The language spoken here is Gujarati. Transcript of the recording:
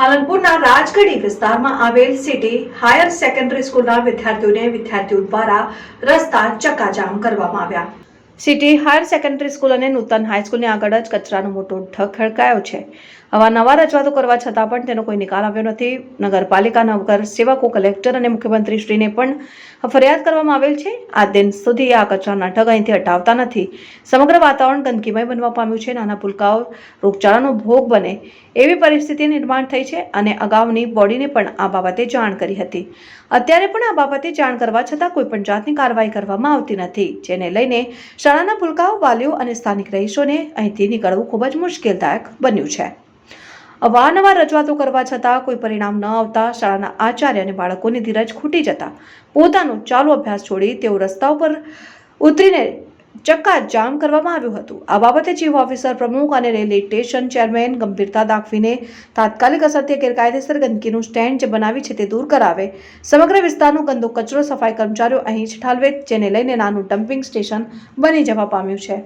પાલનપુરના રાજગઢી વિસ્તારમાં આવેલ સિટી હાયર સેકન્ડરી સ્કૂલના વિદ્યાર્થીઓને વિદ્યાર્થીઓ દ્વારા રસ્તા ચક્કાજામ કરવામાં આવ્યા. સિટી હાયર સેકન્ડરી સ્કૂલ અને નૂતન હાઈસ્કૂલની આગળ જ કચરાનો મોટો ઢગ ખડકાયો છે. અવારનવાર રજૂઆતો કરવા છતાં પણ તેનો કોઈ નિકાલ આવ્યો નથી. નગરપાલિકાના નગર સેવકો, કલેક્ટર અને મુખ્યમંત્રીશ્રીને પણ ફરિયાદ કરવામાં આવેલ છે. આ દિન સુધી આ કચરાના ઢગ અહીંથી હટાવતા નથી. સમગ્ર વાતાવરણ ગંદકીમય બનવા પામ્યું છે. નાના પુલકાઓ રોગચાળાનો ભોગ બને એવી પરિસ્થિતિ નિર્માણ થઈ છે અને અગાઉની બોડીને પણ આ બાબતે જાણ કરી હતી. અત્યારે પણ આ બાબતે જાણ કરવા છતાં કોઈ પણ જાતની કાર્યવાહી કરવામાં આવતી નથી, જેને લઈને શાળાના ભૂલકાઓ, વાલીઓ અને સ્થાનિક રહીશોને અહીંથી નીકળવું ખૂબ જ મુશ્કેલદાયક બન્યું છે. અવારનવાર રજૂઆતો કરવા છતાં કોઈ પરિણામ ન આવતા શાળાના આચાર્ય અને બાળકોની ધીરજ ખૂટી જતા પોતાનો ચાલુ અભ્યાસ છોડી તેઓ રસ્તા ઉપર ઉતરીને ચક્કા જામ કરવામાં આવ્યું હતું. આ બાબતે ચીફ ઓફિસર પ્રમુખ અને રેલવે સ્ટેશન ચેરમેન ગંભીરતા દાખવીને તાત્કાલિક અસરથી ગેરકાયદેસર ગંદકીનું સ્ટેન્ડ જે બનાવી છે તે દૂર કરાવે. સમગ્ર વિસ્તારનો ગંદો કચરો સફાઈ કર્મચારીઓ અહીં જ ઠાલવે, જેને લઈને નાનું ડમ્પિંગ સ્ટેશન બની જવા પામ્યું છે.